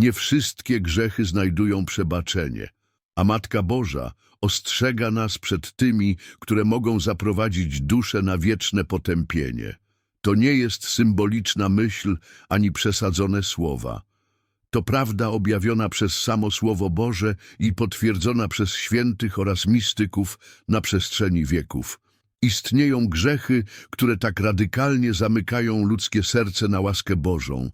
Nie wszystkie grzechy znajdują przebaczenie, a Matka Boża ostrzega nas przed tymi, które mogą zaprowadzić duszę na wieczne potępienie. To nie jest symboliczna myśl ani przesadzone słowa. To prawda objawiona przez samo Słowo Boże i potwierdzona przez świętych oraz mistyków na przestrzeni wieków. Istnieją grzechy, które tak radykalnie zamykają ludzkie serce na łaskę Bożą,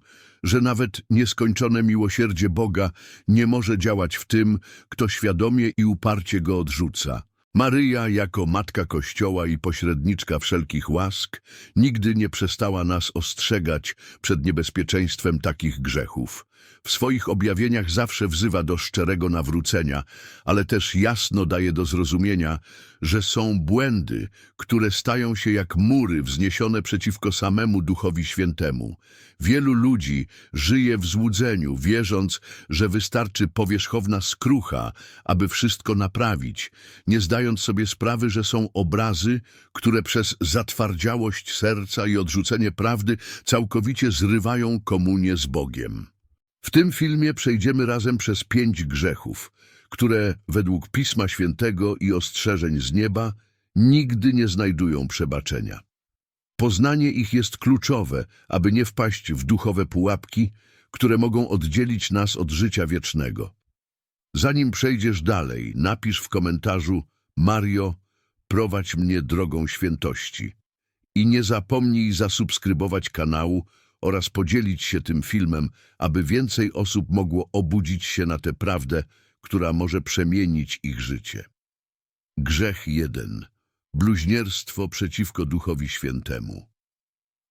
że nawet nieskończone miłosierdzie Boga nie może działać w tym, kto świadomie i uparcie go odrzuca. Maryja, jako Matka Kościoła i pośredniczka wszelkich łask, nigdy nie przestała nas ostrzegać przed niebezpieczeństwem takich grzechów. W swoich objawieniach zawsze wzywa do szczerego nawrócenia, ale też jasno daje do zrozumienia, że są błędy, które stają się jak mury wzniesione przeciwko samemu Duchowi Świętemu. Wielu ludzi żyje w złudzeniu, wierząc, że wystarczy powierzchowna skrucha, aby wszystko naprawić, nie zdając sobie sprawy, że są obrazy, które przez zatwardziałość serca i odrzucenie prawdy całkowicie zrywają komunię z Bogiem. W tym filmie przejdziemy razem przez pięć grzechów, które według Pisma Świętego i ostrzeżeń z nieba nigdy nie znajdują przebaczenia. Poznanie ich jest kluczowe, aby nie wpaść w duchowe pułapki, które mogą oddzielić nas od życia wiecznego. Zanim przejdziesz dalej, napisz w komentarzu Mario, prowadź mnie drogą świętości. I nie zapomnij zasubskrybować kanału oraz podzielić się tym filmem, aby więcej osób mogło obudzić się na tę prawdę, która może przemienić ich życie. Grzech jeden. Bluźnierstwo przeciwko Duchowi Świętemu.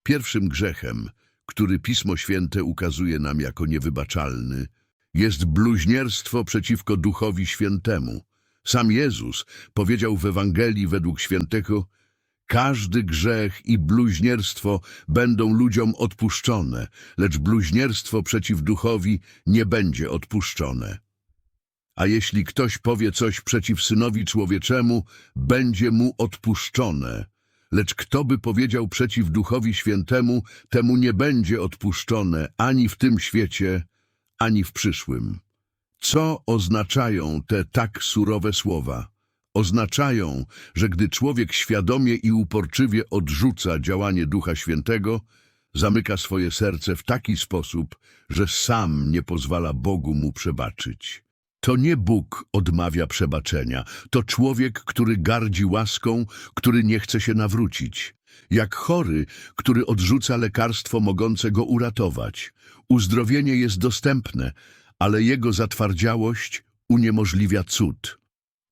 Pierwszym grzechem, który Pismo Święte ukazuje nam jako niewybaczalny, jest bluźnierstwo przeciwko Duchowi Świętemu. Sam Jezus powiedział w Ewangelii według Świętego, każdy grzech i bluźnierstwo będą ludziom odpuszczone, lecz bluźnierstwo przeciw duchowi nie będzie odpuszczone. A jeśli ktoś powie coś przeciw Synowi Człowieczemu, będzie mu odpuszczone. Lecz kto by powiedział przeciw Duchowi Świętemu, temu nie będzie odpuszczone ani w tym świecie, ani w przyszłym. Co oznaczają te tak surowe słowa? Oznaczają, że gdy człowiek świadomie i uporczywie odrzuca działanie Ducha Świętego, zamyka swoje serce w taki sposób, że sam nie pozwala Bogu mu przebaczyć. To nie Bóg odmawia przebaczenia, to człowiek, który gardzi łaską, który nie chce się nawrócić. Jak chory, który odrzuca lekarstwo mogące go uratować. Uzdrowienie jest dostępne, ale jego zatwardziałość uniemożliwia cud.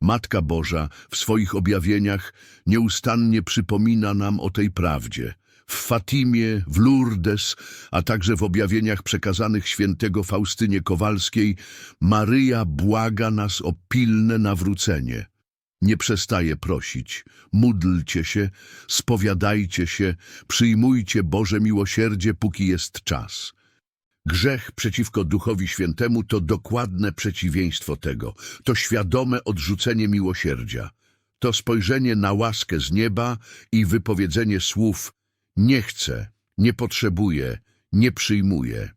Matka Boża w swoich objawieniach nieustannie przypomina nam o tej prawdzie. W Fatimie, w Lourdes, a także w objawieniach przekazanych świętego Faustynie Kowalskiej, Maryja błaga nas o pilne nawrócenie. Nie przestaje prosić. Módlcie się, spowiadajcie się, przyjmujcie Boże miłosierdzie, póki jest czas. Grzech przeciwko Duchowi Świętemu to dokładne przeciwieństwo tego. To świadome odrzucenie miłosierdzia. To spojrzenie na łaskę z nieba i wypowiedzenie słów nie chcę, nie potrzebuję, nie przyjmuję.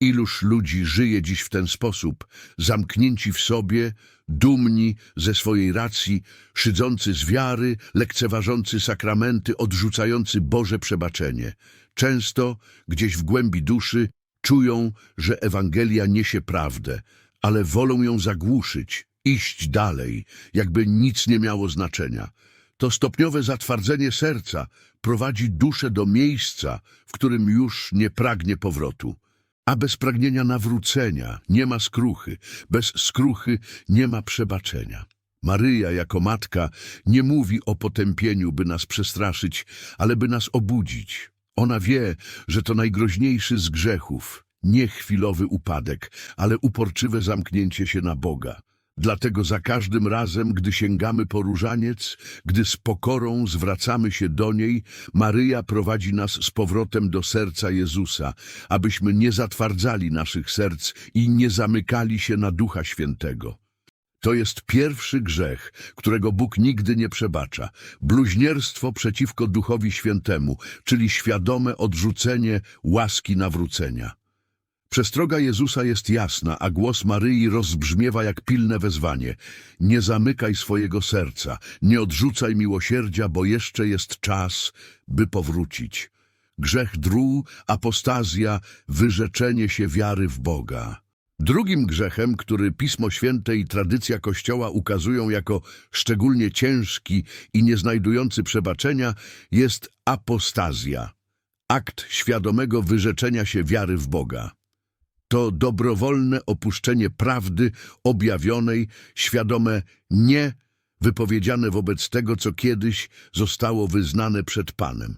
Iluż ludzi żyje dziś w ten sposób, zamknięci w sobie, dumni ze swojej racji, szydzący z wiary, lekceważący sakramenty, odrzucający Boże przebaczenie. Często, gdzieś w głębi duszy, czują, że Ewangelia niesie prawdę, ale wolą ją zagłuszyć, iść dalej, jakby nic nie miało znaczenia. To stopniowe zatwardzenie serca prowadzi duszę do miejsca, w którym już nie pragnie powrotu. A bez pragnienia nawrócenia nie ma skruchy, bez skruchy nie ma przebaczenia. Maryja jako matka nie mówi o potępieniu, by nas przestraszyć, ale by nas obudzić. Ona wie, że to najgroźniejszy z grzechów, nie chwilowy upadek, ale uporczywe zamknięcie się na Boga. Dlatego za każdym razem, gdy sięgamy po różaniec, gdy z pokorą zwracamy się do niej, Maryja prowadzi nas z powrotem do serca Jezusa, abyśmy nie zatwardzali naszych serc i nie zamykali się na Ducha Świętego. To jest pierwszy grzech, którego Bóg nigdy nie przebacza. Bluźnierstwo przeciwko Duchowi Świętemu, czyli świadome odrzucenie łaski nawrócenia. Przestroga Jezusa jest jasna, a głos Maryi rozbrzmiewa jak pilne wezwanie. Nie zamykaj swojego serca, nie odrzucaj miłosierdzia, bo jeszcze jest czas, by powrócić. Grzech drół, apostazja, wyrzeczenie się wiary w Boga. Drugim grzechem, który Pismo Święte i tradycja Kościoła ukazują jako szczególnie ciężki i nie znajdujący przebaczenia, jest apostazja. Akt świadomego wyrzeczenia się wiary w Boga. To dobrowolne opuszczenie prawdy objawionej, świadome nie wypowiedziane wobec tego, co kiedyś zostało wyznane przed Panem.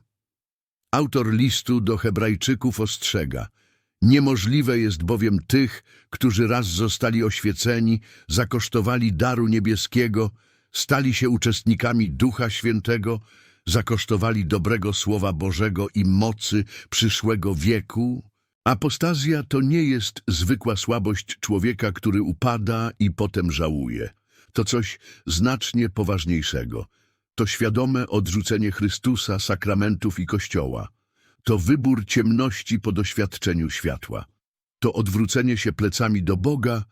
Autor listu do Hebrajczyków ostrzega – Niemożliwe jest bowiem tych, którzy raz zostali oświeceni, zakosztowali daru niebieskiego, stali się uczestnikami Ducha Świętego, zakosztowali dobrego Słowa Bożego i mocy przyszłego wieku. Apostazja to nie jest zwykła słabość człowieka, który upada i potem żałuje. To coś znacznie poważniejszego. To świadome odrzucenie Chrystusa, sakramentów i Kościoła. To wybór ciemności po doświadczeniu światła. To odwrócenie się plecami do Boga,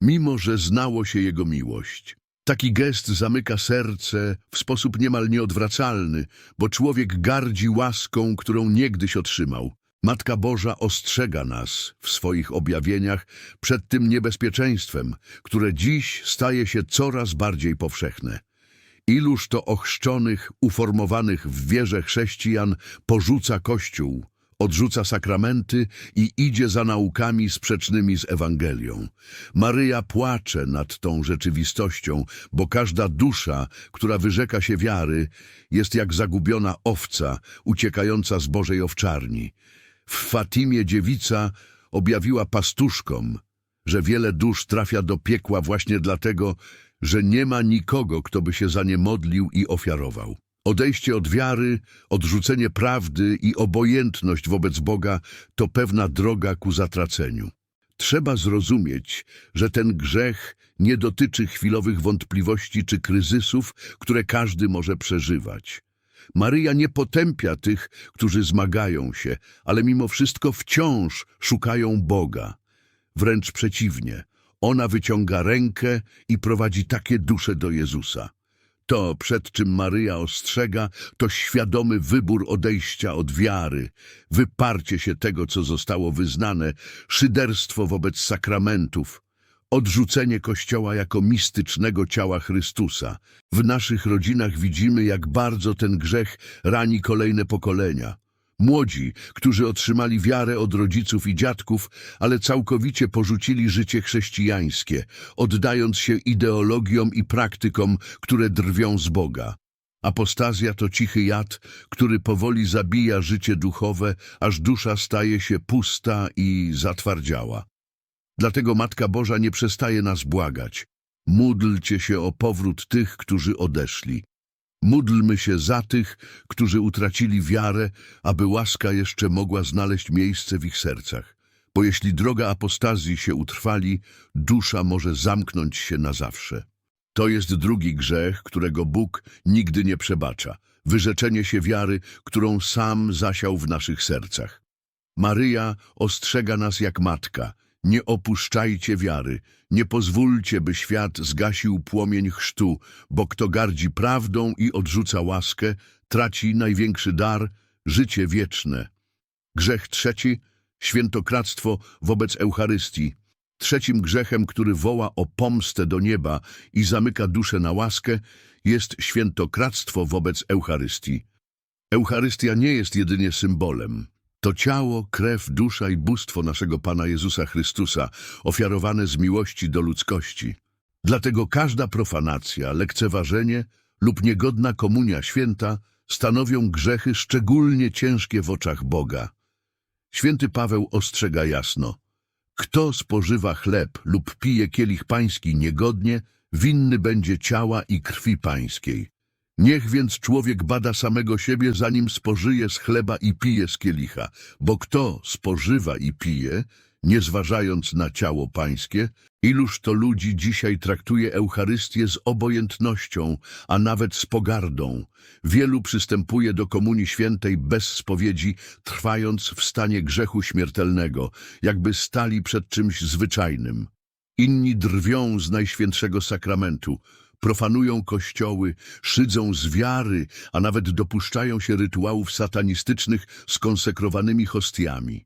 mimo że znało się Jego miłość. Taki gest zamyka serce w sposób niemal nieodwracalny, bo człowiek gardzi łaską, którą niegdyś otrzymał. Matka Boża ostrzega nas w swoich objawieniach przed tym niebezpieczeństwem, które dziś staje się coraz bardziej powszechne. Iluż to ochrzczonych, uformowanych w wierze chrześcijan porzuca Kościół, odrzuca sakramenty i idzie za naukami sprzecznymi z Ewangelią. Maryja płacze nad tą rzeczywistością, bo każda dusza, która wyrzeka się wiary, jest jak zagubiona owca uciekająca z Bożej owczarni. W Fatimie dziewica objawiła pastuszkom, że wiele dusz trafia do piekła właśnie dlatego, że nie ma nikogo, kto by się za nie modlił i ofiarował. Odejście od wiary, odrzucenie prawdy i obojętność wobec Boga to pewna droga ku zatraceniu. Trzeba zrozumieć, że ten grzech nie dotyczy chwilowych wątpliwości czy kryzysów, które każdy może przeżywać. Maryja nie potępia tych, którzy zmagają się, ale mimo wszystko wciąż szukają Boga. Wręcz przeciwnie, ona wyciąga rękę i prowadzi takie dusze do Jezusa. To, przed czym Maryja ostrzega, to świadomy wybór odejścia od wiary, wyparcie się tego, co zostało wyznane, szyderstwo wobec sakramentów, odrzucenie Kościoła jako mistycznego ciała Chrystusa. W naszych rodzinach widzimy, jak bardzo ten grzech rani kolejne pokolenia. Młodzi, którzy otrzymali wiarę od rodziców i dziadków, ale całkowicie porzucili życie chrześcijańskie, oddając się ideologiom i praktykom, które drwią z Boga. Apostazja to cichy jad, który powoli zabija życie duchowe, aż dusza staje się pusta i zatwardziała. Dlatego Matka Boża nie przestaje nas błagać. Módlcie się o powrót tych, którzy odeszli. Módlmy się za tych, którzy utracili wiarę, aby łaska jeszcze mogła znaleźć miejsce w ich sercach. Bo jeśli droga apostazji się utrwali, dusza może zamknąć się na zawsze. To jest drugi grzech, którego Bóg nigdy nie przebacza. Wyrzeczenie się wiary, którą sam zasiał w naszych sercach. Maryja ostrzega nas jak matka. Nie opuszczajcie wiary, nie pozwólcie, by świat zgasił płomień chrztu, bo kto gardzi prawdą i odrzuca łaskę, traci największy dar, życie wieczne. Grzech trzeci, świętokradztwo wobec Eucharystii. Trzecim grzechem, który woła o pomstę do nieba i zamyka duszę na łaskę, jest świętokradztwo wobec Eucharystii. Eucharystia nie jest jedynie symbolem. To ciało, krew, dusza i bóstwo naszego Pana Jezusa Chrystusa, ofiarowane z miłości do ludzkości. Dlatego każda profanacja, lekceważenie lub niegodna komunia święta stanowią grzechy szczególnie ciężkie w oczach Boga. Święty Paweł ostrzega jasno, kto spożywa chleb lub pije kielich pański niegodnie, winny będzie ciała i krwi pańskiej. Niech więc człowiek bada samego siebie, zanim spożyje z chleba i pije z kielicha, bo kto spożywa i pije, nie zważając na ciało pańskie? Iluż to ludzi dzisiaj traktuje Eucharystię z obojętnością, a nawet z pogardą. Wielu przystępuje do Komunii Świętej bez spowiedzi, trwając w stanie grzechu śmiertelnego, jakby stali przed czymś zwyczajnym. Inni drwią z Najświętszego Sakramentu, profanują kościoły, szydzą z wiary, a nawet dopuszczają się rytuałów satanistycznych z konsekrowanymi hostiami.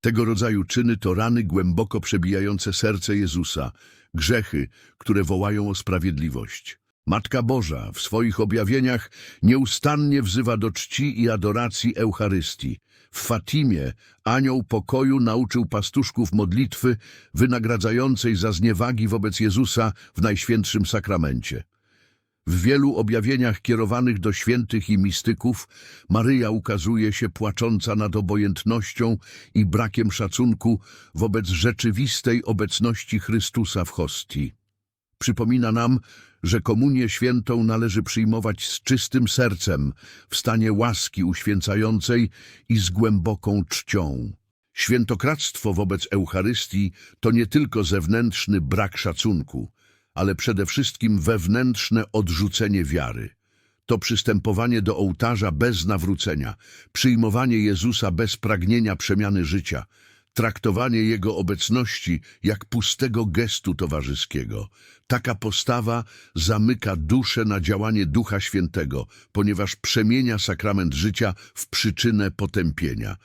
Tego rodzaju czyny to rany głęboko przebijające serce Jezusa, grzechy, które wołają o sprawiedliwość. Matka Boża w swoich objawieniach nieustannie wzywa do czci i adoracji Eucharystii. W Fatimie anioł pokoju nauczył pastuszków modlitwy wynagradzającej za zniewagi wobec Jezusa w Najświętszym Sakramencie. W wielu objawieniach kierowanych do świętych i mistyków Maryja ukazuje się płacząca nad obojętnością i brakiem szacunku wobec rzeczywistej obecności Chrystusa w hostii. Przypomina nam, że komunię świętą należy przyjmować z czystym sercem, w stanie łaski uświęcającej i z głęboką czcią. Świętokradztwo wobec Eucharystii to nie tylko zewnętrzny brak szacunku, ale przede wszystkim wewnętrzne odrzucenie wiary. To przystępowanie do ołtarza bez nawrócenia, przyjmowanie Jezusa bez pragnienia przemiany życia, traktowanie Jego obecności jak pustego gestu towarzyskiego. Taka postawa zamyka duszę na działanie Ducha Świętego, ponieważ przemienia sakrament życia w przyczynę potępienia.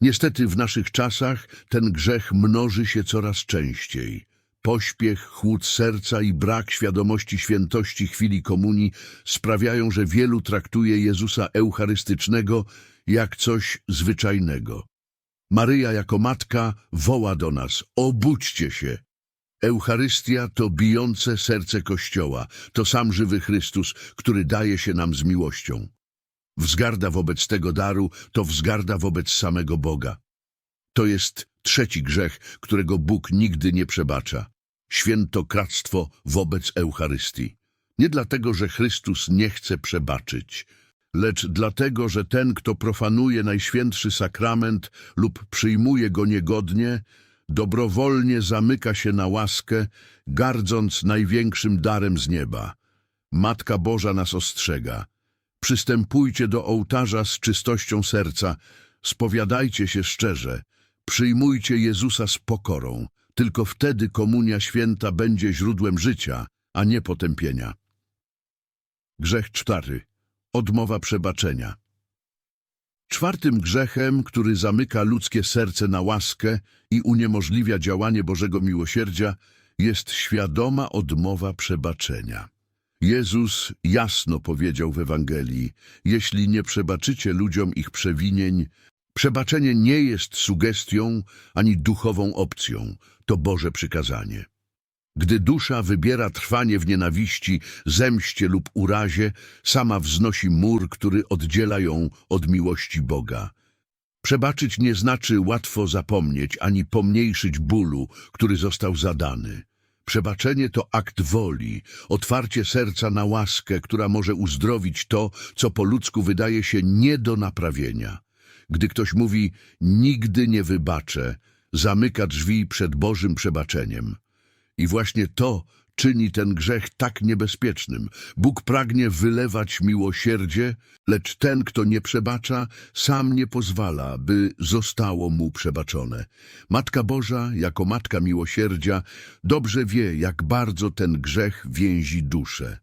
Niestety w naszych czasach ten grzech mnoży się coraz częściej. Pośpiech, chłód serca i brak świadomości świętości chwili komunii sprawiają, że wielu traktuje Jezusa Eucharystycznego jak coś zwyczajnego. Maryja jako matka woła do nas, obudźcie się. Eucharystia to bijące serce Kościoła, to sam żywy Chrystus, który daje się nam z miłością. Wzgarda wobec tego daru to wzgarda wobec samego Boga. To jest trzeci grzech, którego Bóg nigdy nie przebacza. Świętokradztwo wobec Eucharystii. Nie dlatego, że Chrystus nie chce przebaczyć, lecz dlatego, że ten, kto profanuje Najświętszy Sakrament lub przyjmuje go niegodnie, dobrowolnie zamyka się na łaskę, gardząc największym darem z nieba. Matka Boża nas ostrzega. Przystępujcie do ołtarza z czystością serca, spowiadajcie się szczerze, przyjmujcie Jezusa z pokorą. Tylko wtedy komunia święta będzie źródłem życia, a nie potępienia. Grzech czwarty. Odmowa przebaczenia. Czwartym grzechem, który zamyka ludzkie serce na łaskę i uniemożliwia działanie Bożego miłosierdzia, jest świadoma odmowa przebaczenia. Jezus jasno powiedział w Ewangelii, jeśli nie przebaczycie ludziom ich przewinień, przebaczenie nie jest sugestią ani duchową opcją, to Boże przykazanie. Gdy dusza wybiera trwanie w nienawiści, zemście lub urazie, sama wznosi mur, który oddziela ją od miłości Boga. Przebaczyć nie znaczy łatwo zapomnieć, ani pomniejszyć bólu, który został zadany. Przebaczenie to akt woli, otwarcie serca na łaskę, która może uzdrowić to, co po ludzku wydaje się nie do naprawienia. Gdy ktoś mówi, nigdy nie wybaczę, zamyka drzwi przed Bożym przebaczeniem. I właśnie to czyni ten grzech tak niebezpiecznym. Bóg pragnie wylewać miłosierdzie, lecz ten, kto nie przebacza, sam nie pozwala, by zostało mu przebaczone. Matka Boża, jako Matka Miłosierdzia, dobrze wie, jak bardzo ten grzech więzi duszę.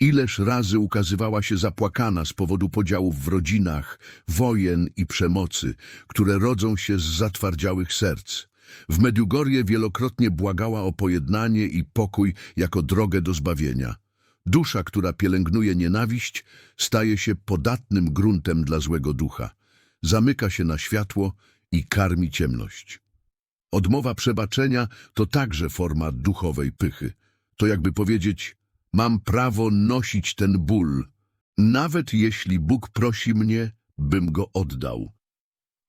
Ileż razy ukazywała się zapłakana z powodu podziałów w rodzinach, wojen i przemocy, które rodzą się z zatwardziałych serc. W Mediugorje wielokrotnie błagała o pojednanie i pokój jako drogę do zbawienia. Dusza, która pielęgnuje nienawiść, staje się podatnym gruntem dla złego ducha. Zamyka się na światło i karmi ciemność. Odmowa przebaczenia to także forma duchowej pychy. To jakby powiedzieć, mam prawo nosić ten ból, nawet jeśli Bóg prosi mnie, bym go oddał.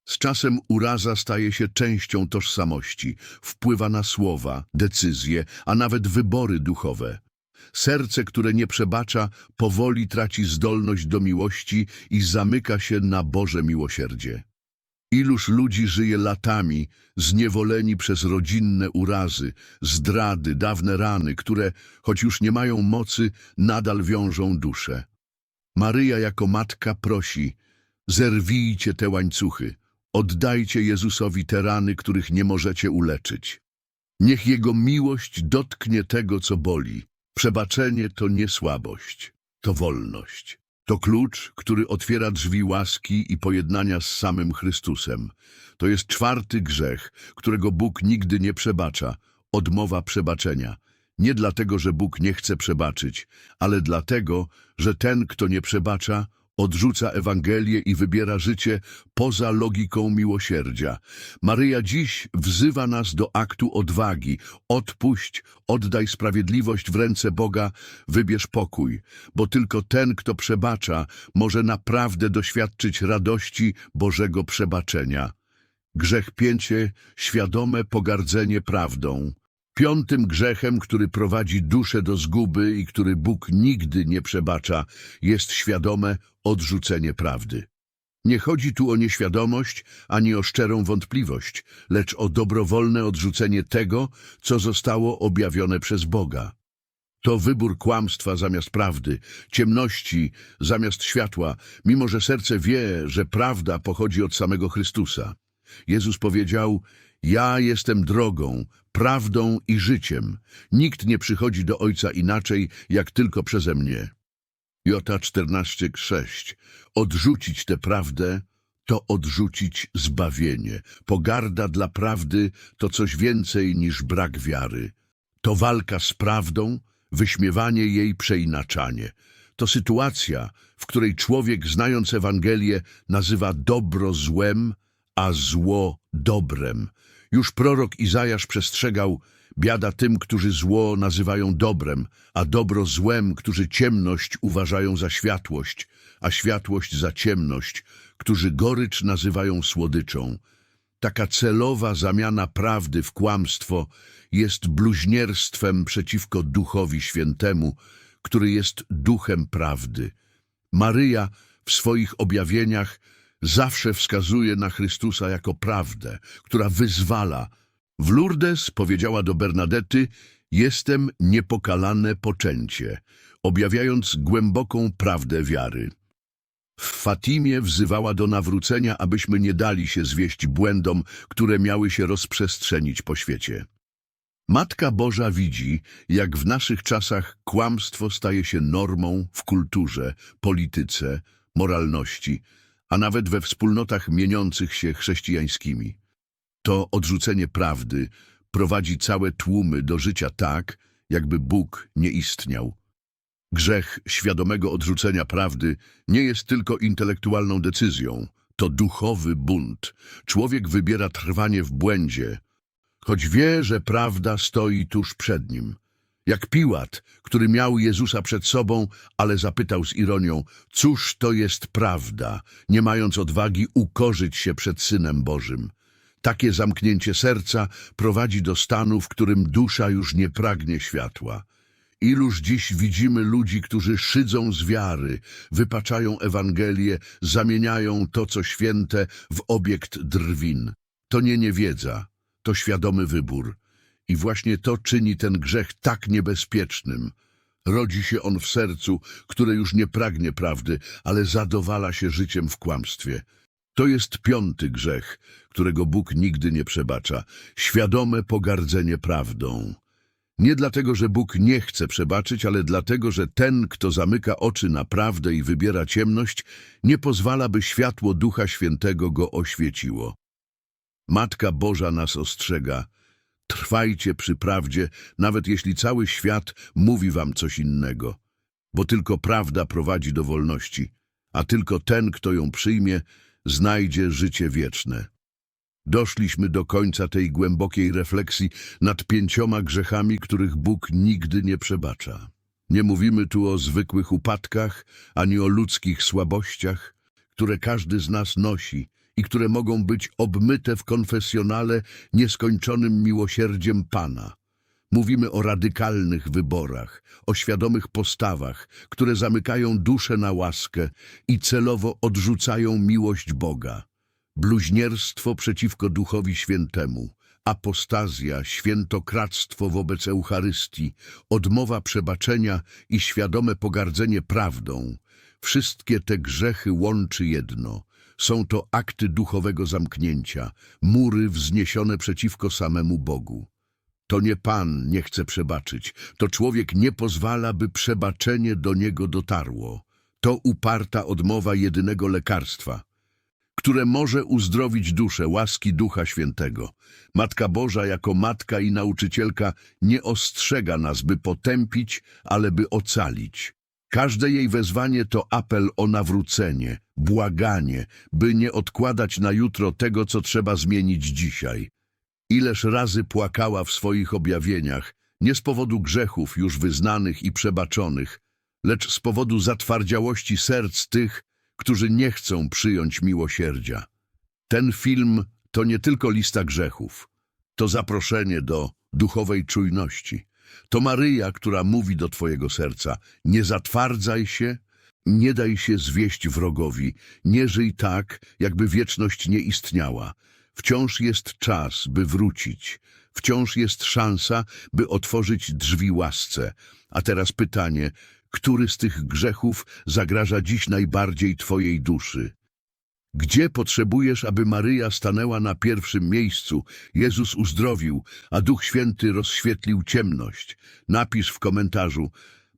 Z czasem uraza staje się częścią tożsamości, wpływa na słowa, decyzje, a nawet wybory duchowe. Serce, które nie przebacza, powoli traci zdolność do miłości i zamyka się na Boże miłosierdzie. Iluż ludzi żyje latami, zniewoleni przez rodzinne urazy, zdrady, dawne rany, które, choć już nie mają mocy, nadal wiążą duszę. Maryja jako matka prosi, zerwijcie te łańcuchy, oddajcie Jezusowi te rany, których nie możecie uleczyć. Niech Jego miłość dotknie tego, co boli. Przebaczenie to nie słabość, to wolność. To klucz, który otwiera drzwi łaski i pojednania z samym Chrystusem. To jest czwarty grzech, którego Bóg nigdy nie przebacza, odmowa przebaczenia. Nie dlatego, że Bóg nie chce przebaczyć, ale dlatego, że ten, kto nie przebacza, odrzuca Ewangelię i wybiera życie poza logiką miłosierdzia. Maryja dziś wzywa nas do aktu odwagi. Odpuść, oddaj sprawiedliwość w ręce Boga, wybierz pokój, bo tylko ten, kto przebacza, może naprawdę doświadczyć radości Bożego przebaczenia. Grzech pięcie, świadome pogardzenie prawdą. Piątym grzechem, który prowadzi duszę do zguby i który Bóg nigdy nie przebacza, jest świadome odrzucenie prawdy. Nie chodzi tu o nieświadomość ani o szczerą wątpliwość, lecz o dobrowolne odrzucenie tego, co zostało objawione przez Boga. To wybór kłamstwa zamiast prawdy, ciemności zamiast światła, mimo że serce wie, że prawda pochodzi od samego Chrystusa. Jezus powiedział, ja jestem drogą, prawdą i życiem. Nikt nie przychodzi do Ojca inaczej, jak tylko przeze mnie. Jota 14,6 Odrzucić tę prawdę to odrzucić zbawienie. Pogarda dla prawdy to coś więcej niż brak wiary. To walka z prawdą, wyśmiewanie jej przeinaczanie. To sytuacja, w której człowiek, znając Ewangelię, nazywa dobro złem, a zło dobrem. Już prorok Izajasz przestrzegał, biada tym, którzy zło nazywają dobrem, a dobro złem, którzy ciemność uważają za światłość, a światłość za ciemność, którzy gorycz nazywają słodyczą. Taka celowa zamiana prawdy w kłamstwo jest bluźnierstwem przeciwko Duchowi Świętemu, który jest duchem prawdy. Maryja w swoich objawieniach zawsze wskazuje na Chrystusa jako prawdę, która wyzwala. W Lourdes powiedziała do Bernadety, jestem niepokalane poczęcie, objawiając głęboką prawdę wiary. W Fatimie wzywała do nawrócenia, abyśmy nie dali się zwieść błędom, które miały się rozprzestrzenić po świecie. Matka Boża widzi, jak w naszych czasach kłamstwo staje się normą w kulturze, polityce, moralności, a nawet we wspólnotach mieniących się chrześcijańskimi. To odrzucenie prawdy prowadzi całe tłumy do życia tak, jakby Bóg nie istniał. Grzech świadomego odrzucenia prawdy nie jest tylko intelektualną decyzją, to duchowy bunt. Człowiek wybiera trwanie w błędzie, choć wie, że prawda stoi tuż przed nim. Jak Piłat, który miał Jezusa przed sobą, ale zapytał z ironią, cóż to jest prawda, nie mając odwagi ukorzyć się przed Synem Bożym. Takie zamknięcie serca prowadzi do stanu, w którym dusza już nie pragnie światła. Iluż dziś widzimy ludzi, którzy szydzą z wiary, wypaczają Ewangelię, zamieniają to, co święte, w obiekt drwin. To nie niewiedza, to świadomy wybór. I właśnie to czyni ten grzech tak niebezpiecznym. Rodzi się on w sercu, które już nie pragnie prawdy, ale zadowala się życiem w kłamstwie. To jest piąty grzech, którego Bóg nigdy nie przebacza. Świadome pogardzenie prawdą. Nie dlatego, że Bóg nie chce przebaczyć, ale dlatego, że ten, kto zamyka oczy na prawdę i wybiera ciemność, nie pozwala, by światło Ducha Świętego go oświeciło. Matka Boża nas ostrzega. Trwajcie przy prawdzie, nawet jeśli cały świat mówi wam coś innego. Bo tylko prawda prowadzi do wolności, a tylko ten, kto ją przyjmie, znajdzie życie wieczne. Doszliśmy do końca tej głębokiej refleksji nad pięcioma grzechami, których Bóg nigdy nie przebacza. Nie mówimy tu o zwykłych upadkach, ani o ludzkich słabościach, które każdy z nas nosi i które mogą być obmyte w konfesjonale nieskończonym miłosierdziem Pana. Mówimy o radykalnych wyborach, o świadomych postawach, które zamykają duszę na łaskę i celowo odrzucają miłość Boga. bluźnierstwo przeciwko Duchowi Świętemu, apostazja, świętokradztwo wobec Eucharystii, odmowa przebaczenia i świadome pogardzenie prawdą. Wszystkie te grzechy łączy jedno. Są to akty duchowego zamknięcia, mury wzniesione przeciwko samemu Bogu. To nie Pan nie chce przebaczyć, to człowiek nie pozwala, by przebaczenie do niego dotarło. To uparta odmowa jedynego lekarstwa, które może uzdrowić duszę łaski Ducha Świętego. Matka Boża jako matka i nauczycielka nie ostrzega nas, by potępić, ale by ocalić. Każde jej wezwanie to apel o nawrócenie, błaganie, by nie odkładać na jutro tego, co trzeba zmienić dzisiaj. Ileż razy płakała w swoich objawieniach, nie z powodu grzechów już wyznanych i przebaczonych, lecz z powodu zatwardziałości serc tych, którzy nie chcą przyjąć miłosierdzia. Ten film to nie tylko lista grzechów, to zaproszenie do duchowej czujności. To Maryja, która mówi do Twojego serca, nie zatwardzaj się, nie daj się zwieść wrogowi, nie żyj tak, jakby wieczność nie istniała. Wciąż jest czas, by wrócić. Wciąż jest szansa, by otworzyć drzwi łasce. A teraz pytanie, który z tych grzechów zagraża dziś najbardziej Twojej duszy? Gdzie potrzebujesz, aby Maryja stanęła na pierwszym miejscu, Jezus uzdrowił, a Duch Święty rozświetlił ciemność? Napisz w komentarzu,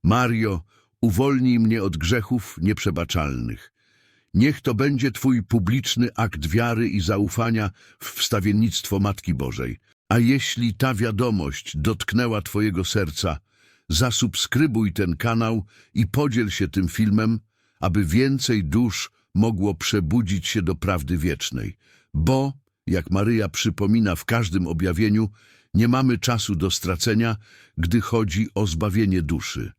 Mario, uwolnij mnie od grzechów nieprzebaczalnych. Niech to będzie Twój publiczny akt wiary i zaufania w wstawiennictwo Matki Bożej. A jeśli ta wiadomość dotknęła Twojego serca, zasubskrybuj ten kanał i podziel się tym filmem, aby więcej dusz mogło przebudzić się do prawdy wiecznej. Bo, jak Maryja przypomina w każdym objawieniu, nie mamy czasu do stracenia, gdy chodzi o zbawienie duszy.